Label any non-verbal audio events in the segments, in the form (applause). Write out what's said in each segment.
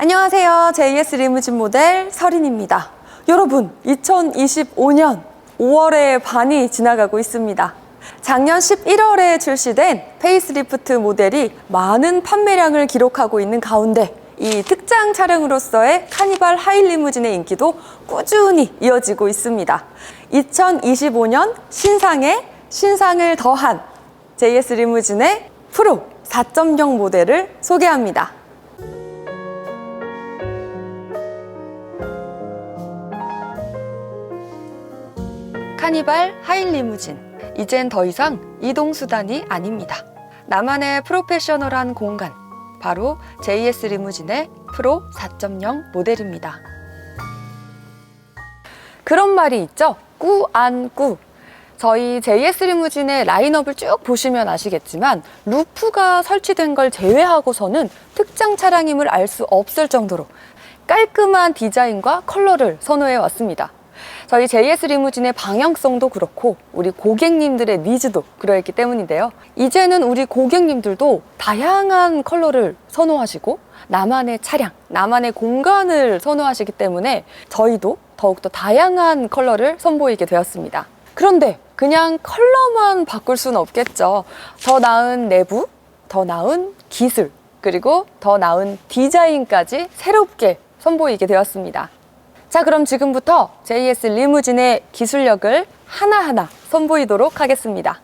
안녕하세요. JS 리무진 모델 설인입니다. 여러분, 2025년 5월의 반이 지나가고 있습니다. 작년 11월에 출시된 페이스리프트 모델이 많은 판매량을 기록하고 있는 가운데 이 특장 차량으로서의 카니발 하이리무진의 인기도 꾸준히 이어지고 있습니다. 2025년 신상에 신상을 더한 JS 리무진의 프로 4.0 모델을 소개합니다. 카니발 하이리무진. 이젠 더 이상 이동수단이 아닙니다. 나만의 프로페셔널한 공간. 바로 JS 리무진의 프로 4.0 모델입니다. 그런 말이 있죠. 꾸안꾸. 저희 JS 리무진의 라인업을 쭉 보시면 아시겠지만 루프가 설치된 걸 제외하고서는 특장 차량임을 알 수 없을 정도로 깔끔한 디자인과 컬러를 선호해 왔습니다. 저희 JS 리무진의 방향성도 그렇고 우리 고객님들의 니즈도 그러했기 때문인데요. 이제는 우리 고객님들도 다양한 컬러를 선호하시고 나만의 차량, 나만의 공간을 선호하시기 때문에 저희도 더욱더 다양한 컬러를 선보이게 되었습니다. 그런데 그냥 컬러만 바꿀 수는 없겠죠. 더 나은 내부, 더 나은 기술, 그리고 더 나은 디자인까지 새롭게 선보이게 되었습니다. 자, 그럼 지금부터 JS 리무진의 기술력을 하나하나 선보이도록 하겠습니다.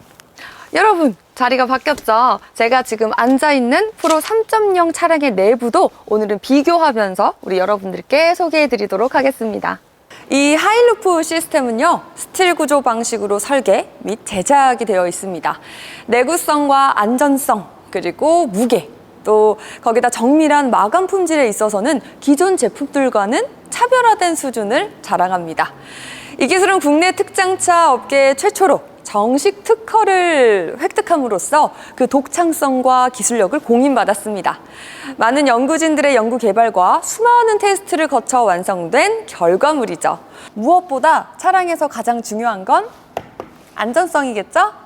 여러분, 자리가 바뀌었죠? 제가 지금 앉아있는 프로 3.0 차량의 내부도 오늘은 비교하면서 우리 여러분들께 소개해 드리도록 하겠습니다. 이 하이루프 시스템은요, 스틸 구조 방식으로 설계 및 제작이 되어 있습니다. 내구성과 안전성, 그리고 무게, 또 거기다 정밀한 마감 품질에 있어서는 기존 제품들과는 차별화된 수준을 자랑합니다. 이 기술은 국내 특장차 업계 최초로 정식 특허를 획득함으로써 그 독창성과 기술력을 공인받았습니다. 많은 연구진들의 연구 개발과 수많은 테스트를 거쳐 완성된 결과물이죠. 무엇보다 차량에서 가장 중요한 건 안전성이겠죠?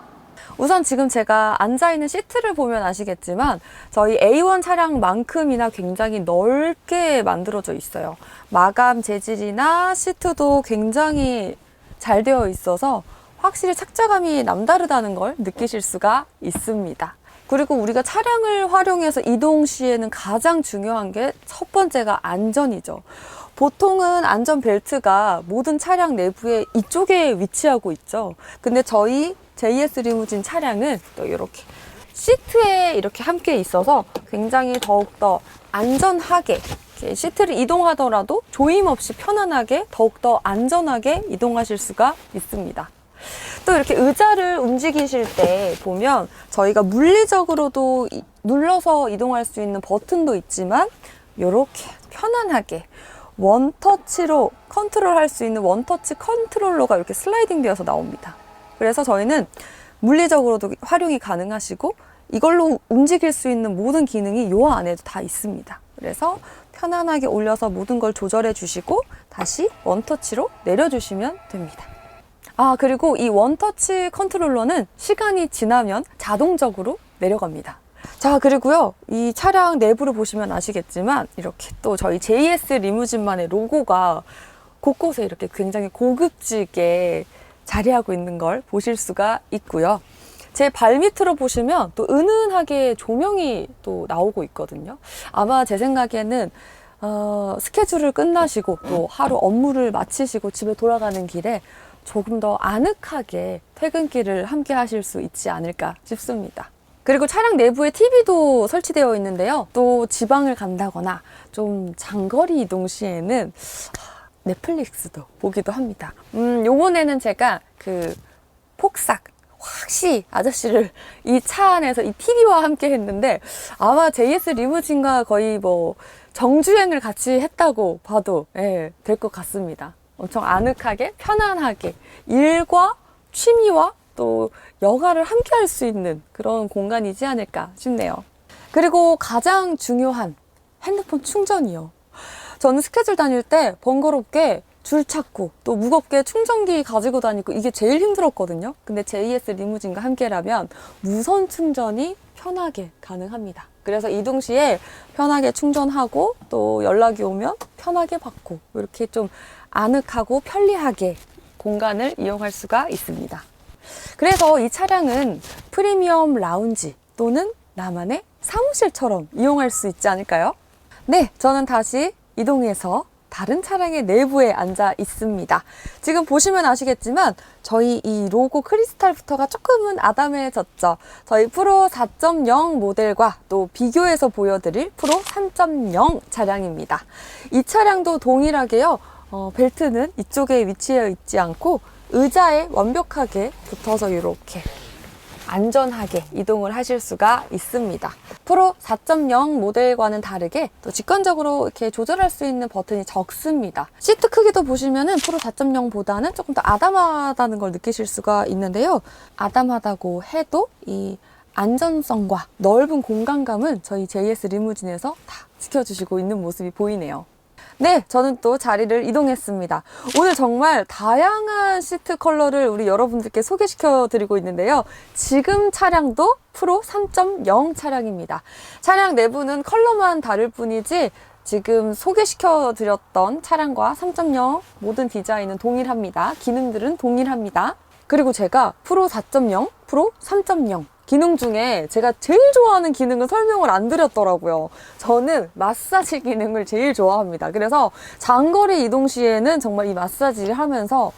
우선 지금 제가 앉아있는 시트를 보면 아시겠지만 저희 A1 차량만큼이나 굉장히 넓게 만들어져 있어요. 마감 재질이나 시트도 굉장히 잘 되어 있어서 확실히 착자감이 남다르다는 걸 느끼실 수가 있습니다. 그리고 우리가 차량을 활용해서 이동 시에는 가장 중요한 게 첫 번째가 안전이죠. 보통은 안전벨트가 모든 차량 내부에 이쪽에 위치하고 있죠. 근데 저희 JS 리무진 차량은 또 이렇게 시트에 이렇게 함께 있어서 굉장히 더욱더 안전하게 시트를 이동하더라도 조임 없이 편안하게 더욱더 안전하게 이동하실 수가 있습니다. 또 이렇게 의자를 움직이실 때 보면 저희가 물리적으로도 이- 눌러서 이동할 수 있는 버튼도 있지만 이렇게 편안하게 원터치로 컨트롤할 수 있는 원터치 컨트롤러가 이렇게 슬라이딩 되어서 나옵니다. 그래서 저희는 물리적으로도 활용이 가능하시고 이걸로 움직일 수 있는 모든 기능이 요 안에도 다 있습니다. 그래서 편안하게 올려서 모든 걸 조절해 주시고 다시 원터치로 내려주시면 됩니다. 아, 그리고 이 원터치 컨트롤러는 시간이 지나면 자동적으로 내려갑니다. 자, 그리고요, 이 차량 내부를 보시면 아시겠지만, 이렇게 또 저희 JS 리무진만의 로고가 곳곳에 이렇게 굉장히 고급지게 자리하고 있는 걸 보실 수가 있고요. 제 발 밑으로 보시면 또 은은하게 조명이 또 나오고 있거든요. 아마 제 생각에는 어, 스케줄을 끝나시고 또 하루 업무를 마치시고 집에 돌아가는 길에 조금 더 아늑하게 퇴근길을 함께 하실 수 있지 않을까 싶습니다. 그리고 차량 내부에 TV도 설치되어 있는데요. 또 지방을 간다거나 좀 장거리 이동 시에는 하, 넷플릭스도 보기도 합니다. 음, 요번에는 제가 그 폭삭 확시 아저씨를 이 차 안에서 이 TV와 함께 했는데 아마 JS 리무진과 거의 뭐 정주행을 같이 했다고 봐도 예, 될 것 같습니다. 엄청 아늑하게 편안하게 일과 취미와 또 여가를 함께 할 수 있는 그런 공간이지 않을까 싶네요. 그리고 가장 중요한 핸드폰 충전이요. 저는 스케줄 다닐 때 번거롭게 줄 찾고 또 무겁게 충전기 가지고 다니고 이게 제일 힘들었거든요. 근데 JS 리무진과 함께라면 무선 충전이 편하게 가능합니다. 그래서 이동 시에 편하게 충전하고 또 연락이 오면 편하게 받고 이렇게 좀 아늑하고 편리하게 공간을 이용할 수가 있습니다. 그래서 이 차량은 프리미엄 라운지 또는 나만의 사무실처럼 이용할 수 있지 않을까요? 네, 저는 다시 이동해서 다른 차량의 내부에 앉아 있습니다. 지금 보시면 아시겠지만 저희 이 로고 크리스탈부터가 조금은 아담해졌죠. 저희 프로 4.0 모델과 또 비교해서 보여드릴 프로 3.0 차량입니다. 이 차량도 동일하게요. 어, 벨트는 이쪽에 위치해 있지 않고 의자에 완벽하게 붙어서 이렇게 안전하게 이동을 하실 수가 있습니다. 프로 4.0 모델과는 다르게 또 직관적으로 이렇게 조절할 수 있는 버튼이 적습니다. 시트 크기도 보시면은 프로 4.0보다는 조금 더 아담하다는 걸 느끼실 수가 있는데요. 아담하다고 해도 이 안전성과 넓은 공간감은 저희 JS 리무진에서 다 지켜주시고 있는 모습이 보이네요. 네, 저는 또 자리를 이동했습니다. 오늘 정말 다양한 시트 컬러를 우리 여러분들께 소개시켜 드리고 있는데요. 지금 차량도 프로 3.0 차량입니다. 차량 내부는 컬러만 다를 뿐이지 지금 소개시켜 드렸던 차량과 3.0 모든 디자인은 동일합니다. 기능들은 동일합니다. 그리고 제가 프로 4.0, 프로 3.0 기능 중에 제가 제일 좋아하는 기능은 설명을 안 드렸더라고요. 저는 마사지 (laughs) 기능을 제일 좋아합니다. 그래서 장거리 이동 시에는 정말 이 마사지를 하면서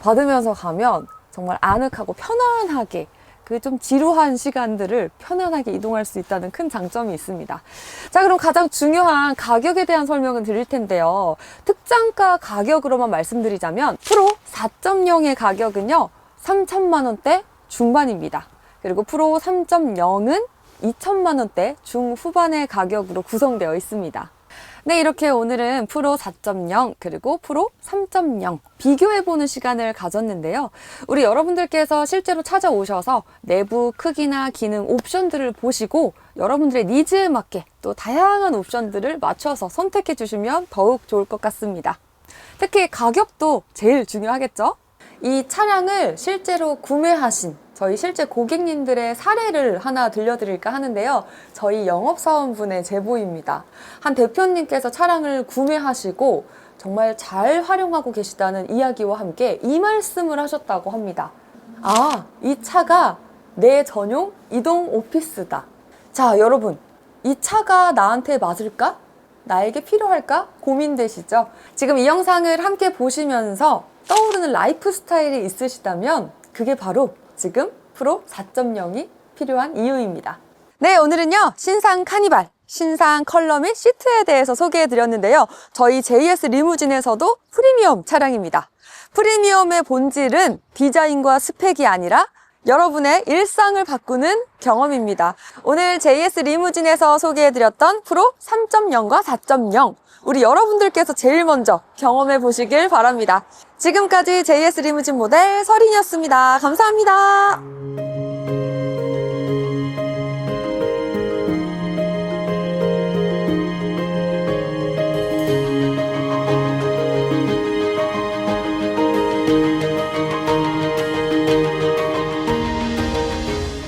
받으면서 가면 정말 아늑하고 편안하게 그좀 지루한 시간들을 편안하게 이동할 수 있다는 큰 장점이 있습니다. 자, 그럼 가장 중요한 가격에 대한 설명은 드릴 텐데요. 특장가 가격으로만 말씀드리자면 프로 4.0의 가격은요. 3천만 원대 중반입니다. 그리고 프로 3.0은 2천만 원대 중후반의 가격으로 구성되어 있습니다. 네, 이렇게 오늘은 프로 4.0 그리고 프로 3.0 비교해보는 시간을 가졌는데요. 우리 여러분들께서 실제로 찾아오셔서 내부 크기나 기능 옵션들을 보시고 여러분들의 니즈에 맞게 또 다양한 옵션들을 맞춰서 선택해 주시면 더욱 좋을 것 같습니다. 특히 가격도 제일 중요하겠죠? 이 차량을 실제로 구매하신 저희 실제 고객님들의 사례를 하나 들려드릴까 하는데요. 저희 영업사원분의 제보입니다. 한 대표님께서 차량을 구매하시고 정말 잘 활용하고 계시다는 이야기와 함께 이 말씀을 하셨다고 합니다. 아, 이 차가 내 전용 이동 오피스다. 자, 여러분. 이 차가 나한테 맞을까? 나에게 필요할까? 고민되시죠? 지금 이 영상을 함께 보시면서 떠오르는 라이프 스타일이 있으시다면 그게 바로 지금 프로 4.0이 필요한 이유입니다. 네, 오늘은요, 신상 카니발, 신상 컬러 및 시트에 대해서 소개해 드렸는데요. 저희 JS 리무진에서도 프리미엄 차량입니다. 프리미엄의 본질은 디자인과 스펙이 아니라 여러분의 일상을 바꾸는 경험입니다. 오늘 JS 리무진에서 소개해드렸던 프로 3.0과 4.0 우리 여러분들께서 제일 먼저 경험해 보시길 바랍니다. 지금까지 JS 리무진 모델 설인이었습니다. 감사합니다.